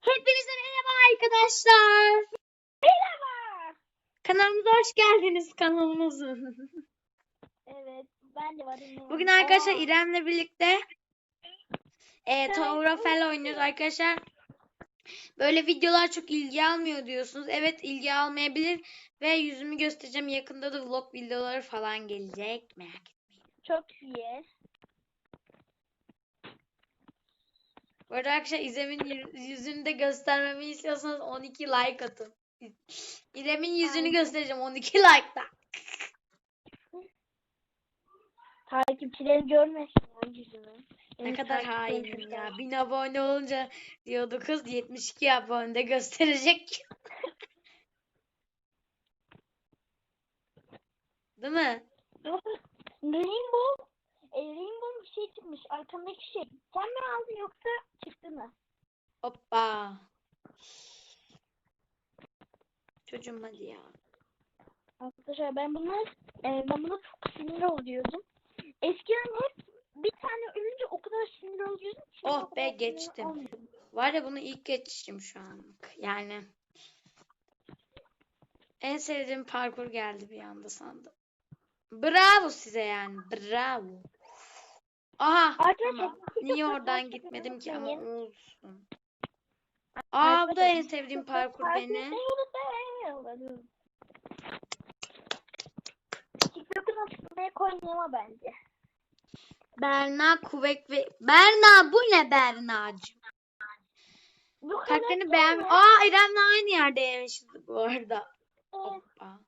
Hepinize merhaba arkadaşlar. Merhaba. Kanalımıza hoş geldiniz kanalımıza. Evet, ben de varım. Bugün arkadaşlar İrem'le birlikte e, Tower of Hell oynuyoruz arkadaşlar. Böyle videolar çok ilgi almıyor diyorsunuz. Evet ilgi almayabilir ve yüzümü göstereceğim. Yakında da vlog videoları falan gelecek. Merak etmeyin. Çok iyi. Bu arada arkadaşlar İrem'in yü- yüzünü de göstermemi istiyorsanız 12 like atın. İrem'in yüzünü Aynen. göstereceğim 12 like'da. Takipçilerim görmesin ya yüzümü. Ne kadar hainim ya. 1000 abone olunca diyordu kız 72 abone gösterecek. Değil mi? E, Rainbow bir şey çıkmış. Arkamdaki şey. Sen mi aldın yoksa çıktı mı? Hoppa. Çocuğum hadi ya. Arkadaşlar ben bunlar, e, ben buna çok sinir oluyordum. Eskiden hep bir tane ölünce o kadar sinir oluyordum. ki Oh be, geçtim. Var ya bunu ilk geçişim şu anlık. Yani. En sevdiğim parkur geldi bir anda sandım. Bravo size yani. Bravo. Aha. Tamam. Niye oradan gitmedim ki ama olsun. Aa bu da en sevdiğim parkur unutmayın. TikTok'un açıklamaya koyun ama bence. Berna Kuvek ve Berna bu ne Berna'cığım? Bu kadar Karakterini beğen. Aa İrem'le aynı yerde yemişiz bu arada. Evet, Hoppa.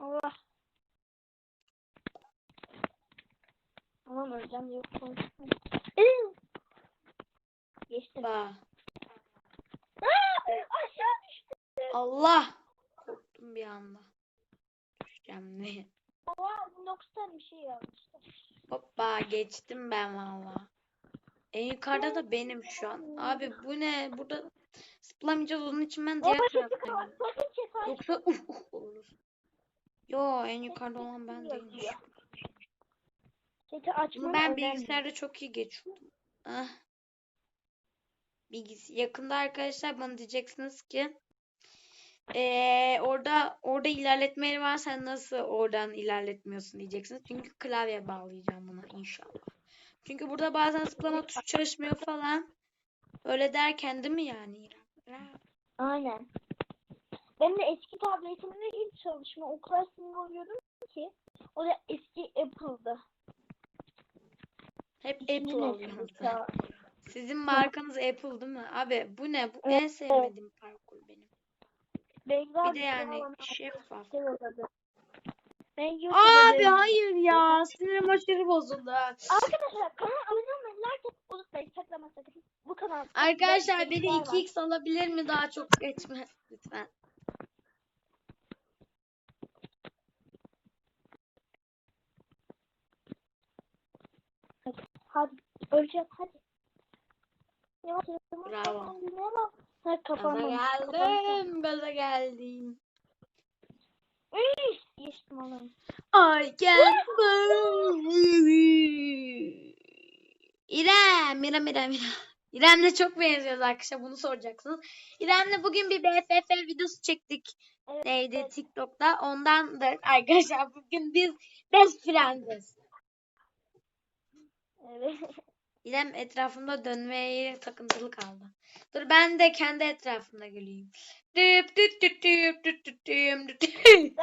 Allah. Aman öleceğim yok Geçtim. Hoppa. Aa, aşağı düştüm. Allah. Korktum bir anda. Düşeceğim ne? Oha 9 tane bir şey yazmışlar. Hoppa geçtim ben valla. En yukarıda da benim şu an. Abi bu ne? Burada zıplamayacağız onun için ben diğer taraftayım. Yoksa uf uf oluruz. Yo en yukarıda olan ben değilim. Açmanı Bunu ben önemli. bilgisayarda çok iyi geçiyordum. Ah. Bilgis yakında arkadaşlar bana diyeceksiniz ki eee, orada orada ilerletme yeri var sen nasıl oradan ilerletmiyorsun diyeceksiniz. Çünkü klavye bağlayacağım buna inşallah. Çünkü burada bazen zıplama tuşu çalışmıyor falan. Öyle derken değil mi yani? Aynen. Benim de eski tabletimde hiç çalışma o kadar sinir oluyordum ki. O da eski Apple'dı. Hep Apple ya. Sizin markanız Apple değil mi? Abi bu ne? Bu Evet. en sevmediğim parkur benim. Beyza Bir de yani şeffaf. seviyordu. Ben Abi hayır ya. Sinirim aşırı bozuldu. Arkadaşlar kanal abone olmayı, like unutmayın. Saklama sakın. Bu kanal. Arkadaşlar beni Benim 2x alabilir mi daha çok geçme lütfen. Hadi öleceğim hadi. Yavaş yavaş. Bravo. Yavaş. Ha Gaza kafamı. geldim. Gaza geldim. Geçtim oğlum. I can İrem, İrem, İrem, İrem. İrem'le çok benziyoruz arkadaşlar. Bunu soracaksınız. İrem'le bugün bir BFF videosu çektik. Evet, Neydi? evet. TikTok'ta. Ondandır arkadaşlar. Bugün biz best friends'iz. Evet. İrem etrafımda dönmeye takıntılı kaldı. Dur ben de kendi etrafımda güleyim. Düp düp düp düp düp düp düp düp.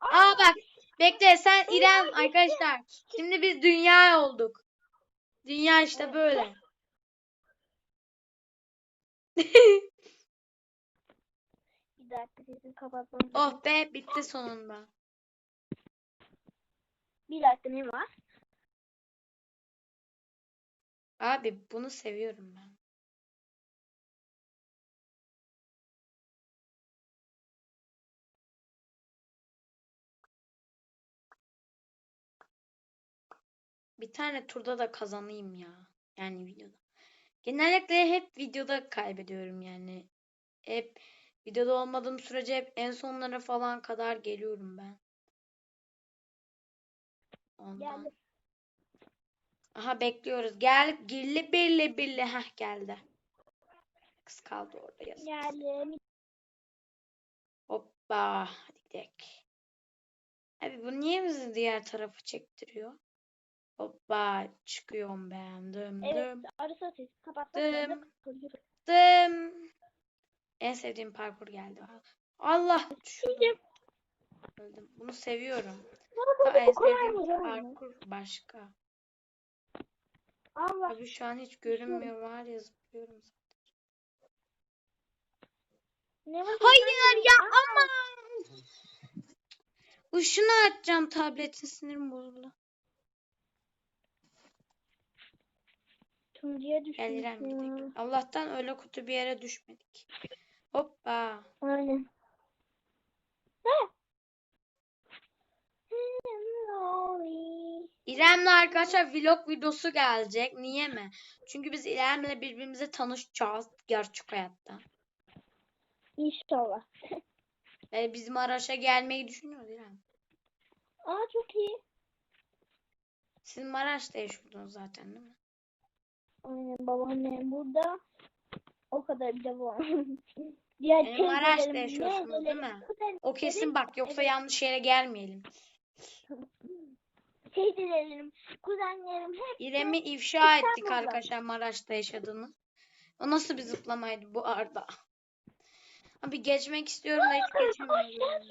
Aa bak. Bekle sen İrem arkadaşlar. Şimdi biz dünya olduk. Dünya işte böyle. Bir dakika sesimi kapatmam. Oh be bitti sonunda. Bir dakika ne var? Abi bunu seviyorum ben. Bir tane turda da kazanayım ya. Yani videoda. Genellikle hep videoda kaybediyorum yani. Hep videoda olmadığım sürece hep en sonlara falan kadar geliyorum ben. Ondan. Geldim. Aha bekliyoruz. Gel girli birli birli. Heh geldi. Kız kaldı orada yazık. Geldim. Hoppa. Hadi gidelim. Abi bu niye bizi diğer tarafı çektiriyor? Hoppa. Çıkıyorum ben. Dım Evet. dım Arısa ses. Kapattım. Dım. dım. En sevdiğim parkur geldi. Allah. Şimdi Öldüm. Bunu seviyorum. Ama en sevdiğim parkur başka. Allah. Abi şu an hiç görünmüyor var ya zıplıyorum. Ne var? Hayır ya aman. Işını açacağım tabletin sinirim bozuldu. Turuncuya gidelim. Allah'tan öyle kutu bir yere düşmedik. Hoppa. Aynen. İrem'le arkadaşlar vlog videosu gelecek. Niye mi? Çünkü biz İrem'le birbirimize tanışacağız gerçek hayatta. İnşallah. Ve biz Maraş'a gelmeyi düşünüyoruz İrem. Aa çok iyi. Siz Maraş'ta yaşıyordunuz zaten değil mi? Aynen babaannem burada. O kadar bir de bu. Diğer Benim Maraş'ta yaşıyorsunuz değil mi? O kesin bak yoksa yanlış yere gelmeyelim. Teyzelerim, kuzenlerim hep İrem'i ifşa ettik İstanbul'da. arkadaşlar Maraş'ta yaşadığını. O nasıl bir zıplamaydı bu arada? Abi geçmek istiyorum da hiç geçemiyorum.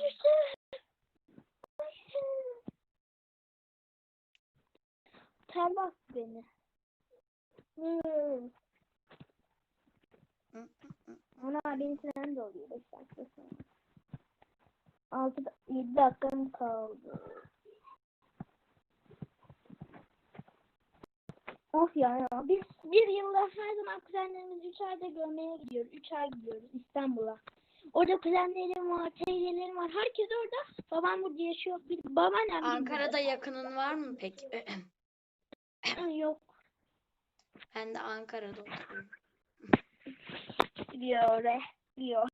Ter bastı beni. Hmm. Ana benim tren de oluyor 5 dakika sonra. 6 7 dakikam kaldı. Of ya ya. Biz bir yılda her zaman kuzenlerimizi 3 ayda görmeye gidiyoruz. 3 ay gidiyoruz İstanbul'a. Orada kuzenlerim var, teyzelerim var. Herkes orada. Babam burada yaşıyor. Bir babaannem Ankara'da yakının var mı peki? burada. Yok. Ben de Ankara'da oturuyorum. Diyor. Diyor.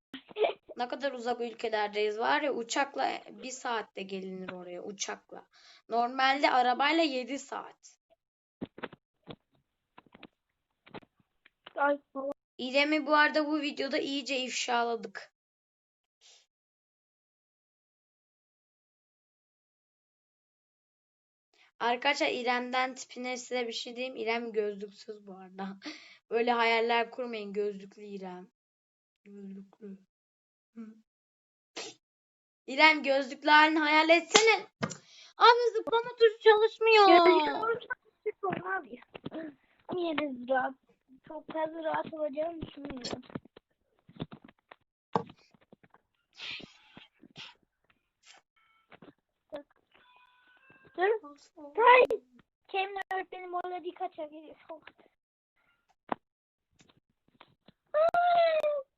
Ne kadar uzak ülkelerdeyiz var ya uçakla bir saatte gelinir oraya uçakla. Normalde arabayla 7 saat. İrem'i bu arada bu videoda iyice ifşaladık. Arkadaşlar İrem'den tipine size bir şey diyeyim. İrem gözlüksüz bu arada. Böyle hayaller kurmayın gözlüklü İrem. Gözlüklü. İrem gözlüklü halini hayal etsene. Abi zıplama tuşu çalışmıyor. Çok de rahat? Çok fazla rahat olacağını düşünmüyorum. Dur. Hayır. Kemal öğretmenim orada dikkat çekiyor. Ah,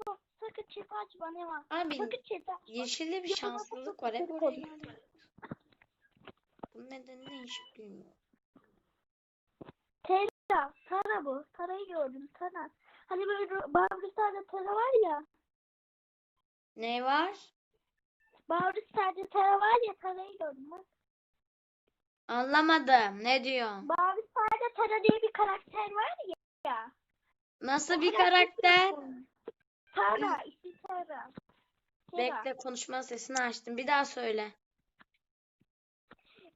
açma. Sakın çete açma ne var? Abi Sakın çete açma. yeşilde bir şanssızlık var. Hep oraya geldim. Bunun nedenini hiç bilmiyorum. Tara. Tara bu. Tara'yı gördüm. Tara. Hani böyle Barbristar'da Tara var ya. Ne var? Barbristar'da Tara var ya. Tara'yı gördüm bak. Anlamadım. Ne diyorsun? Barbristar'da Tara diye bir karakter var ya. Nasıl bir karakter? Tara. ismi Tara. Tara. Bekle konuşma sesini açtım. Bir daha söyle.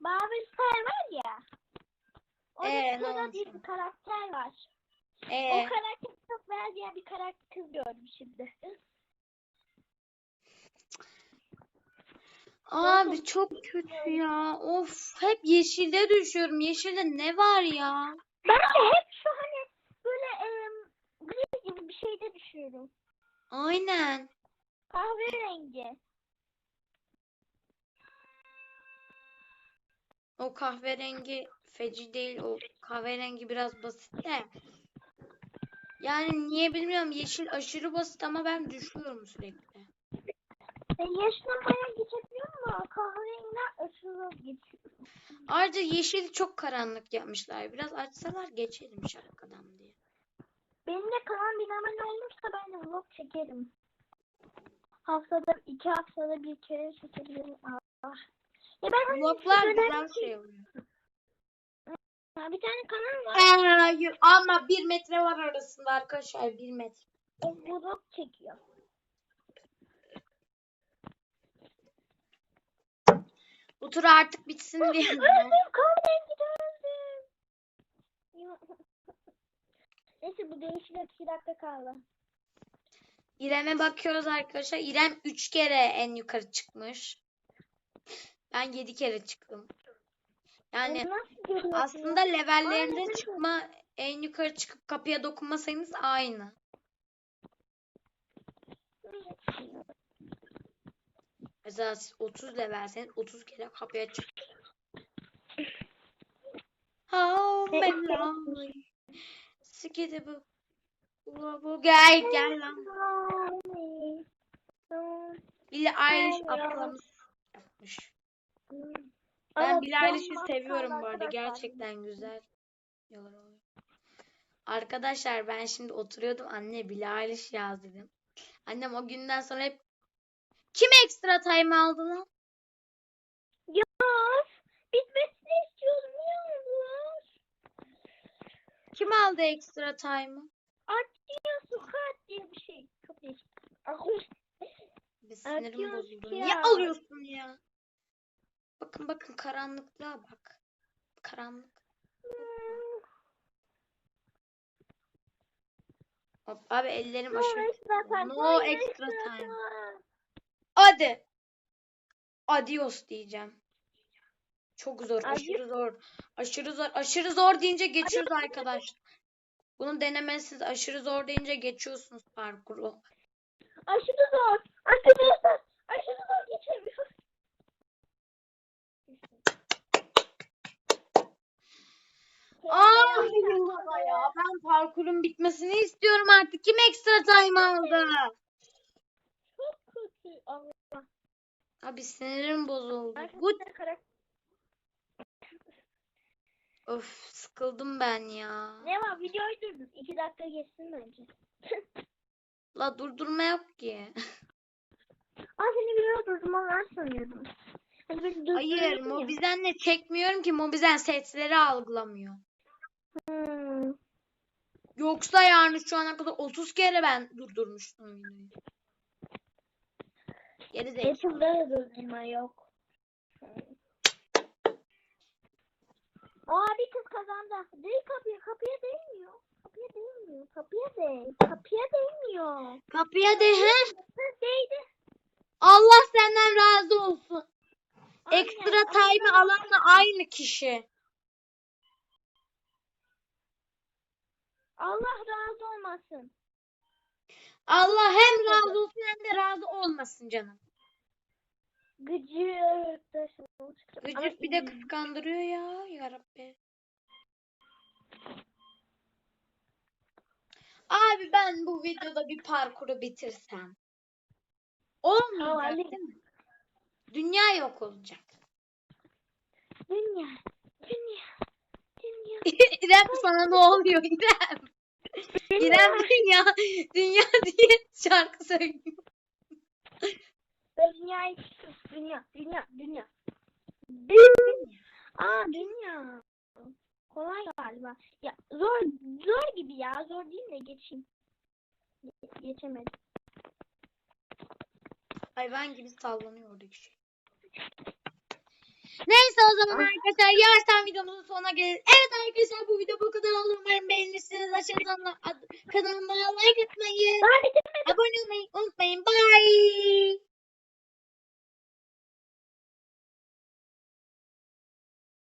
Barbristar var ya. Orada Ee, ne Tara olmuş diye bir karakter var. O Ee, karakter çok benzeyen bir karakter kız gördüm şimdi. abi çok kötü ya. Of, hep yeşilde düşüyorum. Yeşilde ne var ya? Ben de hep şu hani böyle em, gri gibi bir şeyde düşüyorum. Aynen. Kahverengi. O kahverengi feci değil. O kahverengi biraz basit de. Yani niye bilmiyorum. Yeşil aşırı basit ama ben düşüyorum sürekli. E, yaşına bayağı geçebiliyor mu? Kahverengiler aşırı geçiyor. Ayrıca yeşil çok karanlık yapmışlar. Biraz açsalar geçelim şapkadan diye. Benim de kanal bir abone olursa ben de vlog çekerim. Haftada iki haftada bir kere çekebilirim. Ya ben hani önemli güzel şey oluyor. Bir tane kanal var. Hayır ama bir metre var arasında arkadaşlar bir metre. O blok çekiyor. Bu tur artık bitsin diye. Öldüm kahverengi öldüm. Neyse bu değişecek 2 dakika kaldı. İrem'e bakıyoruz arkadaşlar. İrem 3 kere en yukarı çıkmış. Ben 7 kere çıktım. Yani aslında levellerinde Aynen. çıkma en yukarı çıkıp kapıya dokunma sayınız aynı. Mesela siz 30 levelseniz 30 kere kapıya çık. How many Skidi bu. Bu bu gel gel lan. Billie Eilish ablamız yapmış. Ben Billie Eilish'i seviyorum bu arada. Gerçekten güzel. Arkadaşlar ben şimdi oturuyordum. Anne Billie Eilish yaz dedim. Annem o günden sonra hep kim ekstra time aldı lan? Ya bitmesini istiyorum. Niye olmuyor? Kim aldı ekstra time'ı? Atıyor sukat diye bir şey. Çok değişik. Bir sinirim Atıyor bozuldu. ya. Niye alıyorsun ya? Bakın bakın karanlıklığa bak. Karanlık. Hop, abi ellerim aşırı. No extra time. Hadi. Adios diyeceğim. Çok zor, aşırı zor. Aşırı zor, aşırı zor deyince geçiyoruz arkadaşlar. Bunu denemezsiniz. Aşırı zor deyince geçiyorsunuz parkuru. Aşırı zor. Aşırı zor. Aşırı zor geçemiyorum. Aa ya. Ben parkurun bitmesini istiyorum artık. Kim ekstra time aldı? Çok kötü. Allah. Abi sinirim bozuldu. Bu Arkadaşlar karakter. Öf sıkıldım ben ya. Ne var videoyu durduk. İki dakika geçsin bence. La durdurma yok ki. Aa seni video durdurma var sanıyordum. Hani böyle Hayır durduruyorsun ya. Mobizen'le çekmiyorum ki Mobizen sesleri algılamıyor. Hmm. Yoksa yani şu ana kadar 30 kere ben durdurmuştum videoyu. Geri zekalı. Apple'da da durdurma yok. Aa bir kız kazandı. Değil kapıya, kapıya değmiyor. Kapıya değmiyor. Kapıya değ. Kapıya değmiyor. Kapıya de he. Kız değdi. Allah senden razı olsun. Aynen, Ekstra aynen. alanla aynı kişi. Allah razı olmasın. Allah hem razı olsun hem de razı olmasın canım. Gıcık. Gıcık bir de kıskandırıyor ya yarabbi. Abi ben bu videoda bir parkuru bitirsem. Olmayacak değil mi? Dünya yok olacak. Dünya. Dünya. Dünya. İrem sana ne oluyor İrem? İrem dünya, dünya diye şarkı söylüyor. Ben dünyayı dünya, dünya, dünya. Dünya. Aa dünya. Kolay galiba. Ya zor zor gibi ya. Zor değil de geçeyim. Ge- geçemedim. Hayvan gibi sallanıyor oradaki şey. Neyse o zaman arkadaşlar yavaştan videomuzun sonuna gelelim. Evet arkadaşlar bu video bu kadar olur. Umarım beğenirsiniz. Aşağıdan kanalıma like atmayı, abone olmayı unutmayın. Bye.